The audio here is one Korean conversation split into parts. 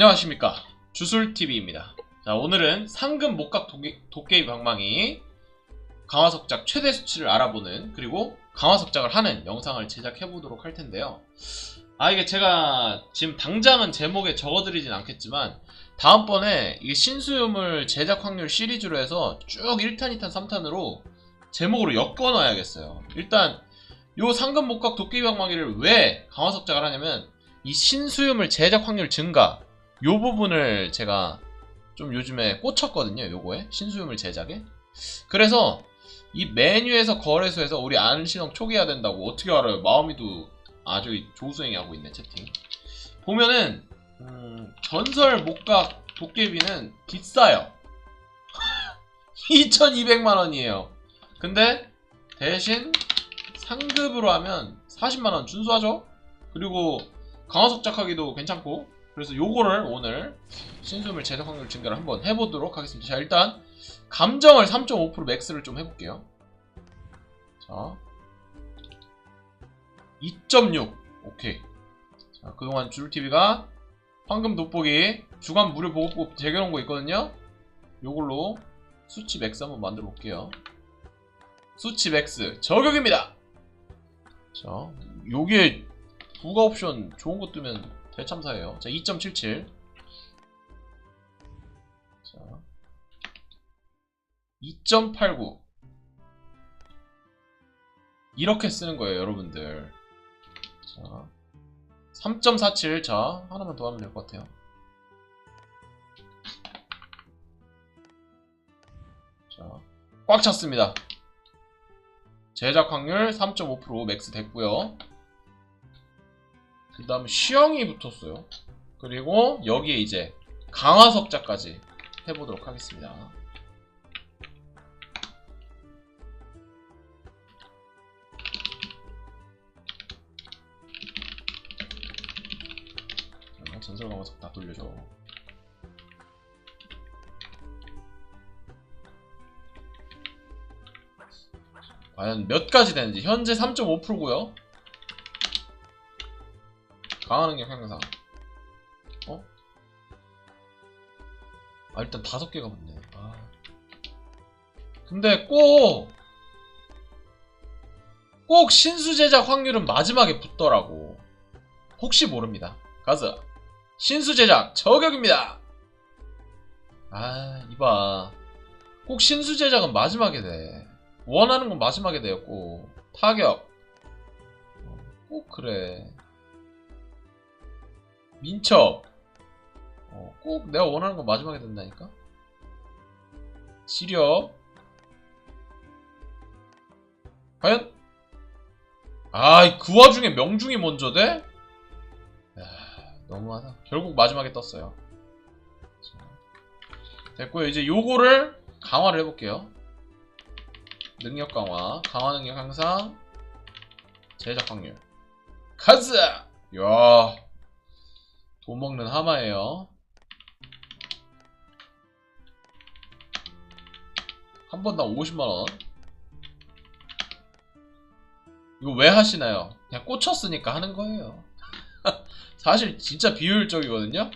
안녕하십니까. 주술TV입니다. 자 오늘은 상금 목각 도깨, 도깨비 방망이 강화석작 최대 수치를 알아보는 그리고 강화석작을 하는 영상을 제작해 보도록 할 텐데요. 아 이게 제가 지금 당장은 제목에 적어드리진 않겠지만 다음번에 이 신수유물 제작 확률 시리즈로 해서 쭉 1탄, 2탄, 3탄으로 제목으로 엮어 놔야겠어요. 일단 요 상금 목각 도깨비 방망이를 왜 강화석작을 하냐면 이 신수유물 제작 확률 증가 요 부분을 제가 좀 요즘에 꽂혔거든요 요거에. 신수유물 제작에. 그래서 이 메뉴에서 거래소에서 우리 안신홍 초기해야 된다고 어떻게 알아요? 마음이도 아주 조수행이 하고 있네 채팅. 보면은 음, 전설 목각 도깨비는 비싸요. 2200만 원이에요. 근데 대신 상급으로 하면 40만 원 준수하죠? 그리고 강화석 작하기도 괜찮고 그래서 요거를 오늘 신수물 제작 확률 증가를 한번 해보도록 하겠습니다. 자 일단 감정을 3.5% 맥스를 좀 해볼게요. 자 2.6 오케이. 자 그동안 줄TV가 황금 돋보기 주간 무료 보급법 제결한 거 있거든요. 요걸로 수치 맥스 한번 만들어 볼게요. 수치 맥스 저격입니다. 자 요게 부가 옵션 좋은 거 뜨면 대참사예요. 자, 2.77. 자, 2.89. 이렇게 쓰는 거예요, 여러분들. 자, 3.47. 자, 하나만 더 하면 될 것 같아요. 자, 꽉 찼습니다. 제작 확률 3.5% 맥스 됐고요. 그 다음에 시영이 붙었어요. 그리고 여기에 이제 강화석자까지 해보도록 하겠습니다. 자, 전설 강화석 다 돌려줘. 과연 몇 가지 되는지 현재 3.5%고요. 강한 능력 향상. 어? 아 일단 다섯 개가 붙네. 아. 근데 꼭! 꼭 신수 제작 확률은 마지막에 붙더라고. 혹시 모릅니다. 가자. 신수 제작 저격입니다. 아 이봐. 꼭 신수 제작은 마지막에 돼. 원하는 건 마지막에 돼요. 꼭 타격. 어, 꼭 그래. 민첩. 어, 꼭 내가 원하는 거 마지막에 된다니까? 시력. 과연? 아그 와중에 명중이 먼저 돼? 야, 너무하다. 결국 마지막에 떴어요. 자, 됐고요. 이제 요거를 강화를 해볼게요. 능력 강화. 강화 능력 향상. 제작 확률. 가자! 야 돈 먹는 하마예요. 한 번당 50만원. 이거 왜 하시나요? 그냥 꽂혔으니까 하는 거예요. 사실 진짜 비효율적이거든요?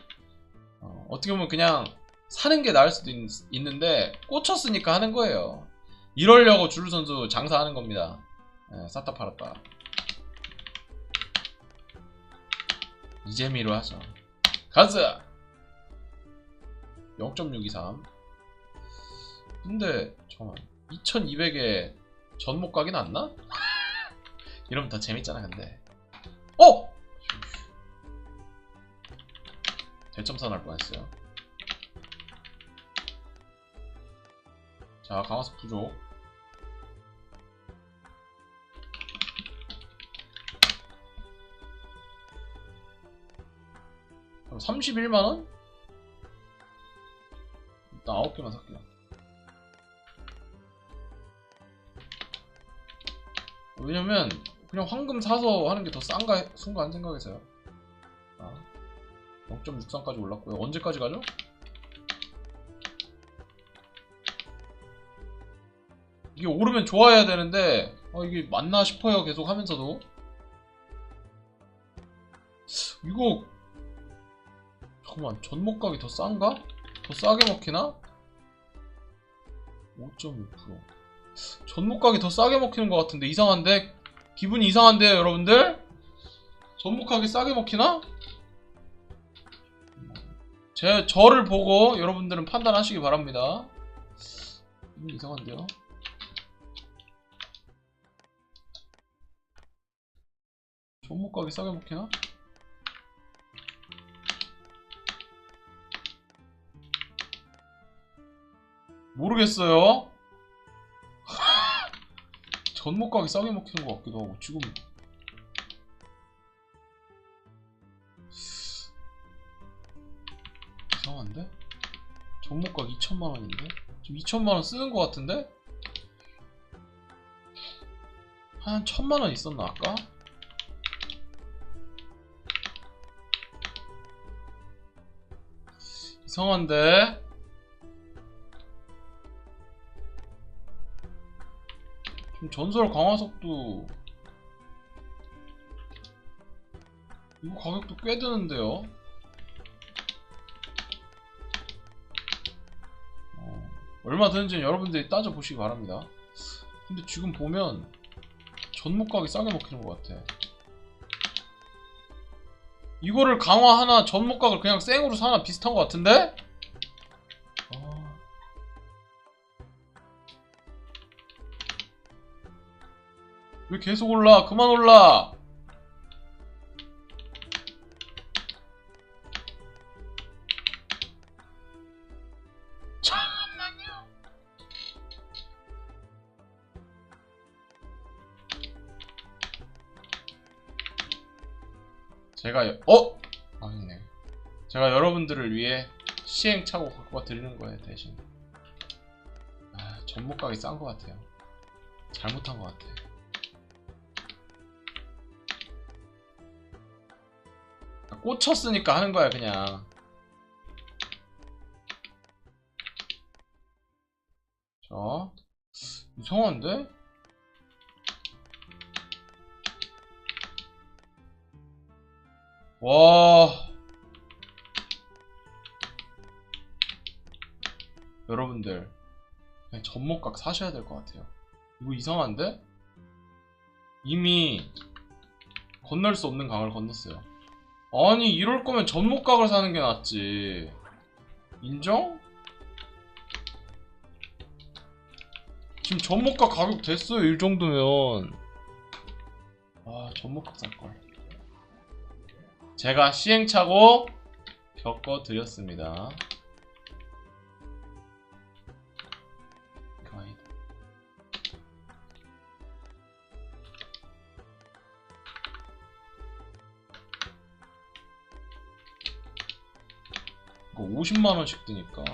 어, 떻게 보면 그냥 사는 게 나을 수도 있, 있는데 꽂혔으니까 하는 거예요. 이러려고 줄루 선수 장사하는 겁니다. 네, 쌌다 팔았다. 이재미로 하죠. 가자! 0.623 근데 잠깐만 2200에 전목 가긴 않나? 이러면 더 재밌잖아 근데 어! 대점사 날 뻔했어요 자 강화석 부족 31만원? 일단 9개만 살게요 왜냐면 그냥 황금 사서 하는 게 더 싼가 순간 생각해서요 아, 0.63까지 올랐고요 언제까지 가죠? 이게 오르면 좋아야 되는데 아, 이게 맞나 싶어요 계속 하면서도 이거 잠깐만 전목각이 더 싼가? 더 싸게 먹히나? 5.6% 전목각이 더 싸게 먹히는 것 같은데 이상한데? 기분이 이상한데요 여러분들? 전목각이 싸게 먹히나? 제 저를 보고 여러분들은 판단하시기 바랍니다. 음, 이상한데요? 전목각이 싸게 먹히나? 모르겠어요. 전목각이 싸게 먹히는 것 같기도 하고 지금 이상한데? 전목각 2천만 원인데? 지금 2천만 원 쓰는 것 같은데? 한 천만 원 있었나 아까? 이상한데? 전설 강화석도 이거 가격도 꽤 드는데요? 어, 얼마 드는지는 여러분들이 따져보시기 바랍니다. 근데 지금 보면 전목각이 싸게 먹히는 것 같아. 이거를 강화 하나 전목각을 그냥 생으로 사나 비슷한 것 같은데? 왜 계속 올라? 그만 올라! 제가 여- 어? 아니네. 제가 여러분들을 위해 시행착오 갖고 와 드리는 거예요 대신. 아 전목각이 싼 것 같아요. 잘못한 것 같아. 아, 꽂혔으니까 하는 거야 그냥. 자 이상한데? 와 여러분들 그냥 전목각 사셔야 될 것 같아요 이거 이상한데? 이미 건널 수 없는 강을 건넜어요 아니 이럴 거면 전목각을 사는 게 낫지 인정? 지금 전목각 가격 됐어요 이 정도면 아 전목각 살걸 제가 시행착오 겪어드렸습니다. 50만원씩 드니까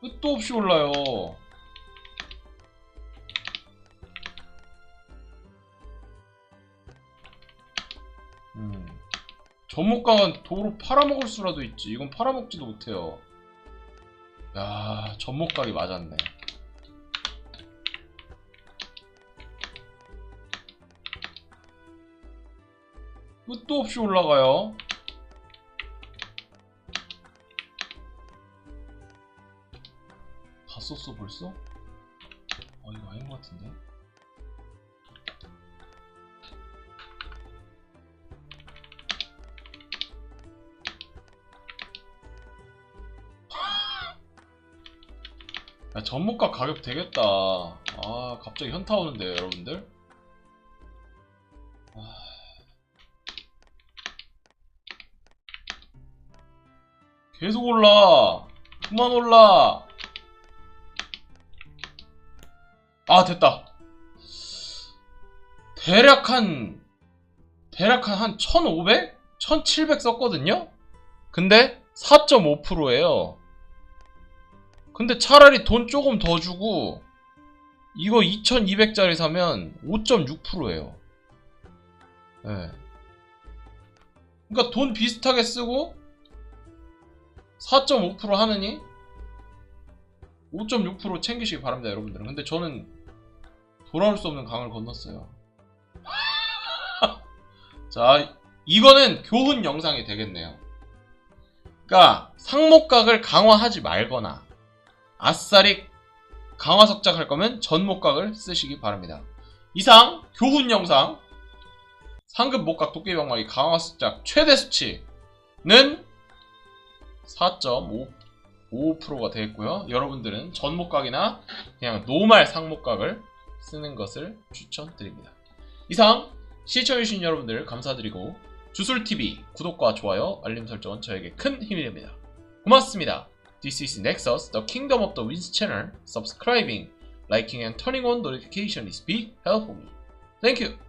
끝도 없이 올라요. 음. 전목강은 도로 팔아먹을 수라도 있지. 이건 팔아먹지도 못해요. 야, 전목각이 맞았네. 끝도 없이 올라가요. 썼어 벌써? 아 이거 아닌 것 같은데? 야, 전목각 가격 되겠다. 아, 갑자기 현타 오는데요, 여러분들? 아. 계속 올라. 그만 올라. 아, 됐다. 대략 한, 대략 한, 한 1500? 1700 썼거든요? 근데 4.5%예요. 근데 차라리 돈 조금 더 주고 이거 2200짜리 사면 5.6%예요. 예. 그러니까 돈 비슷하게 쓰고 4.5% 하느니 5.6% 챙기시기 바랍니다, 여러분들은. 근데 저는 돌아올 수 없는 강을 건넜어요. 자, 이거는 교훈 영상이 되겠네요. 그러니까 상목각을 강화하지 말거나 아싸리 강화석작 할 거면 전목각을 쓰시기 바랍니다. 이상 교훈 영상 상급 목각 도깨비 방망이 강화석작 최대 수치는 4.5%가 되겠고요. 여러분들은 전목각이나 그냥 노말 상목각을 쓰는 것을 추천드립니다. 이상 시청해주신 여러분들 감사드리고 주술TV 구독과 좋아요, 알림 설정은 저에게 큰 힘이 됩니다. 고맙습니다. This is Nexus, the kingdom of the winds channel. Subscribing, liking and turning on notification is big help for me. Thank you.